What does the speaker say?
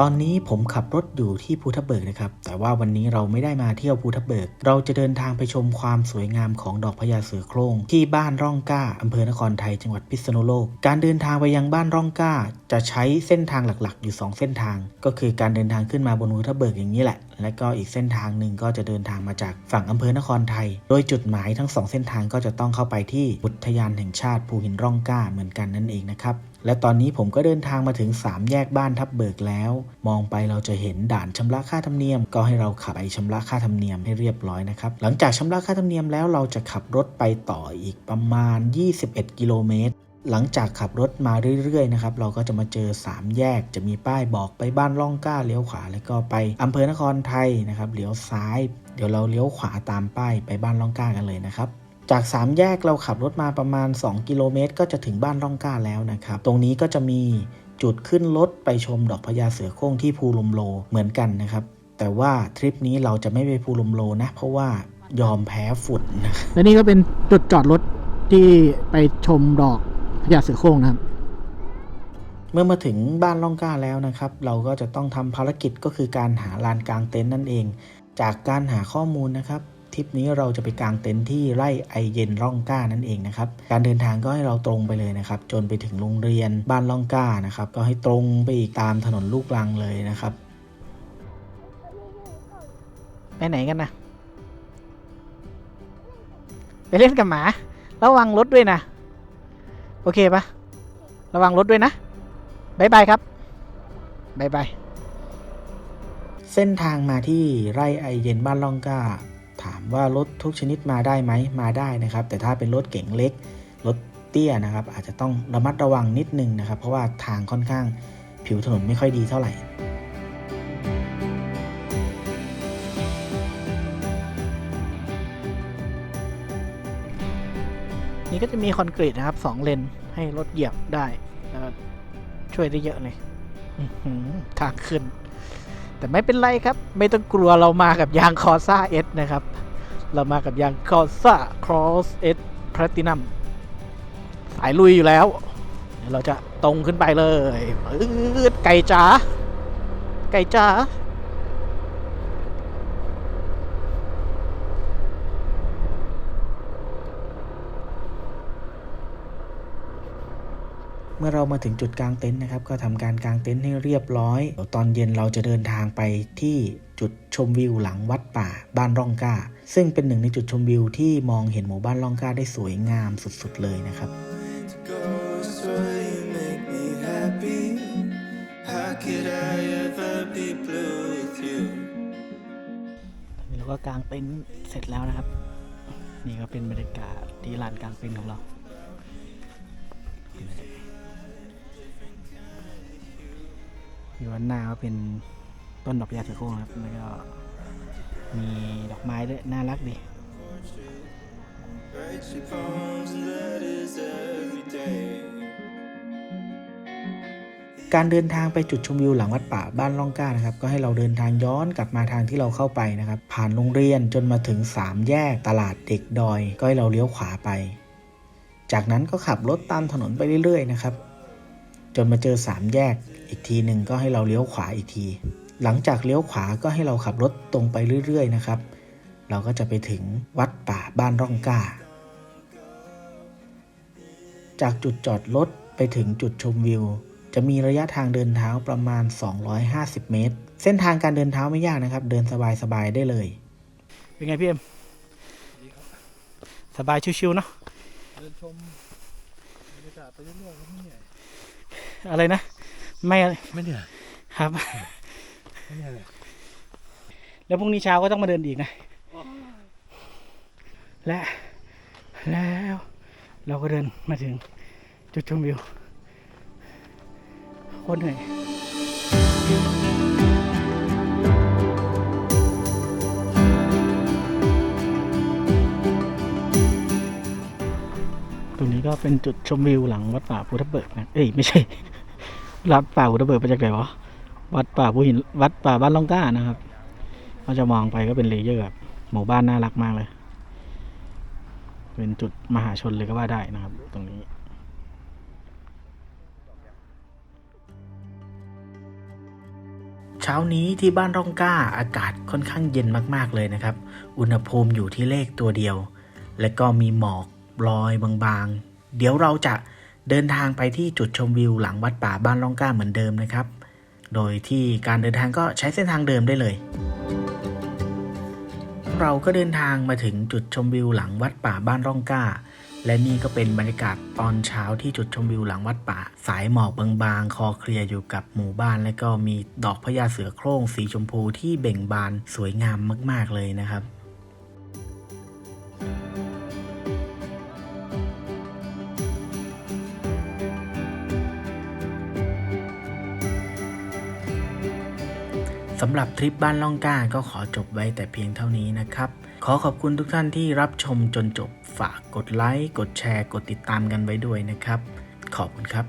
ตอนนี้ผมขับรถอยู่ที่ภูทับเบิกนะครับ แต่ว่าวันนี้เราไม่ได้มาเที่ยวภูทับเบิก เราจะเดินทางไปชมความสวยงามของดอกพญาเสือโคร่งที่บ้านร่องก้าอำเภอนครไทยจังหวัดพิษณุโลก การเดินทางไปยังบ้านร่องก้า จะใช้เส้นทางหลักๆ อยู่ 2 เส้นทาง ก็คือการเดินทางขึ้นมาบนภูทับเบิกอย่างนี้แหละ และก็อีกเส้นทางหนึ่งก็จะเดินทางมาจากฝั่งอำเภอนครไทย โดยจุดหมายทั้งสองเส้นทางก็จะต้องเข้าไปที่อุทยานแห่งชาติภูหินร่องก้าเหมือนกันนั่นเองนะครับ และตอนนี้ผมก็เดินทางมาถึง 3 แยกบ้านทับเบิกแล้ว มองไปเราจะเห็นด่านชำระค่าธรรมเนียม ก็ให้เราขับไปชำระค่าธรรมเนียมให้เรียบร้อยนะครับ หลังจากชำระค่าธรรมเนียมแล้วเราจะขับรถไปต่ออีกประมาณ 21 กิโลเมตรหลังจากขับรถมาเรื่อยๆนะครับเราก็จะมาเจอ 3 แยกจะมีป้ายบอกไปบ้านล่องก้าเลี้ยวขวา แล้วก็ไปอำเภอนครไทยนะครับเลี้ยวซ้าย เดี๋ยวเราเลี้ยวขวาตามป้ายไปบ้านล่องก้ากันเลยนะครับ จาก3แยกเราขับรถมาประมาณ 2 กิโลเมตร ก็จะถึงบ้านร่องกล้าแล้วนะครับ ตรงนี้ก็จะมีจุดขึ้นรถไปชมดอกพญาเสือโคร่งที่ภูลมโลเหมือนกันนะครับ แต่ว่าทริปนี้เราจะไม่ไปภูลมโลนะ เพราะว่ายอมแพ้ฝุ่นนะครับและนี่ก็เป็นจุดจอดรถที่ไปชมดอกพญาเสือโคร่งนะครับ เมื่อมาถึงบ้านล่องกล้าแล้วนะครับ เราก็จะต้องทำภารกิจก็คือการหาลานกลางเต็นท์นั่นเอง จากการหาข้อมูลนะครับ ทริปนี้เราจะไปกางเต็นท์ที่ไร่ไอเย็นร่องก้านั่นเองนะครับ การเดินทางก็ให้เราตรงไปเลยนะครับ จนไปถึงโรงเรียนบ้านล่องก้านะครับ ก็ให้ตรงไปอีกตามถนนลูกรังเลยนะครับ ไปไหนกันนะไปเล่นกับหมา ระวังรถด้วยนะ โอเคปะระวังรถด้วยนะบายบายครับบายบายเส้นทางมาที่ไร่ไอเย็นบ้านล่องก้า ถามว่ารถทุกชนิดมาได้ไหมมาได้นะครับ แต่ถ้าเป็นรถเก๋งเล็กรถเตี้ยนะครับ อาจจะต้องระมัดระวังนิดนึงนะครับ เพราะว่าทางค่อนข้างผิวถนนไม่ค่อยดีเท่าไหร่นี่ก็จะมีคอนกรีตนะครับสองเลนให้รถเหยียบได้ช่วยได้เยอะเลยทางขึ้น แต่ไม่เป็นไรครับ ไม่ต้องกลัวเรามากับยางคอซ่าเอสนะครับ เรามากับยางคอซ่าครอสเอสแพลตินัมสายลุยอยู่แล้ว เราจะตรงขึ้นไปเลยไก่จ๋าไก่จ๋า มื่อเรามาถึงจุดกลางเต็นท์นะครับ ก็ทำการกางเต็นท์ให้เรียบร้อยเดี๋ยวตอนเย็นเราจะเดินทางไปที่จุดชมวิวหลังวัดป่าบ้านร่องกล้า ซึ่งเป็นหนึ่งในจุดชมวิวที่มองเห็นหมู่บ้านร่องกล้าได้สวยงามสุดๆเลยนะครับ goes where you make me happy. How could I ever be blue with you? นี่เราก็กางเต็นท์เสร็จแล้วนะครับ นี่ก็เป็นบรรยากาศที่ลานกลางเต็นท์ของเรา อยู่ด้านหน้าก็เป็นต้นดอกพญาเสือโคร่งครับ แล้วก็มีดอกไม้ด้วย น่ารักดี การเดินทางไปจุดชมวิวหลังวัดป่าบ้านล่องก้านะครับ ก็ให้เราเดินทางย้อนกลับมาทางที่เราเข้าไปนะครับ ผ่านโรงเรียนจนมาถึง 3 แยกตลาดเด็กดอย ก็ให้เราเลี้ยวขวาไป จากนั้นก็ขับรถตามถนนไปเรื่อยๆนะครับ จนมาเจอ3แยกอีกทีหนึ่งก็ให้เราเลี้ยวขวาอีกที หลังจากเลี้ยวขวาก็ให้เราขับรถตรงไปเรื่อยๆนะครับ เราก็จะไปถึงวัดป่าบ้านร่องกล้า จากจุดจอดรถไปถึงจุดชมวิว จะมีระยะทางเดินเท้าประมาณ 250 เมตร เส้นทางการเดินเท้าไม่ยากนะครับ เดินสบายๆได้เลย เป็นไงพี่เอ็มสบายชิวๆเนาะเดินชมบรรยากาศไปเรื่อยๆก็ไม่เหนื่อย อะไรนะ ไม่ไม่เหนื่อยครับ ไม่เหนื่อยเลยแล้วพรุ่งนี้เช้าก็ต้องมาเดินอีกนะ และแล้วเราก็เดินมาถึงจุดชมวิวโคตรเหนื่อย นี้ก็เป็นจุดชมวิวหลังวัดป่าพุทธเบิกนะ เอ้ยไม่ใช่วัดป่าพุทธเบิกมาจากไหนวะ วัดป่าภูหิน วัดป่าบ้านล่องกล้านะครับ เราจะมองไปก็เป็นเลเยอร์แบบหมู่บ้านน่ารักมากเลย เป็นจุดมหาชนเลยก็ว่าได้นะครับ ตรงนี้เช้านี้ที่บ้านร่องกล้าอากาศค่อนข้างเย็นมากๆเลยนะครับ อุณหภูมิอยู่ที่เลขตัวเดียว และก็มีหมอกลอยบางๆ เดี๋ยวเราจะเดินทางไปที่จุดชมวิวหลังวัดป่าบ้านร่องก้าเหมือนเดิมนะครับ โดยที่การเดินทางก็ใช้เส้นทางเดิมได้เลย เราก็เดินทางมาถึงจุดชมวิวหลังวัดป่าบ้านร่องก้า และนี่ก็เป็นบรรยากาศตอนเช้าที่จุดชมวิวหลังวัดป่า สายหมอกบางๆ คอเคลียร์อยู่กับหมู่บ้าน และก็มีดอกพญาเสือโคร่งสีชมพูที่เบ่งบานสวยงามมาก ๆเลยนะครับ สำหรับทริปบ้านล่องก้าก็ขอจบไว้แต่เพียงเท่านี้นะครับ ขอขอบคุณทุกท่านที่รับชมจนจบฝากกดไลค์กดแชร์ กดติดตามกันไว้ด้วยนะครับ ขอบคุณครับ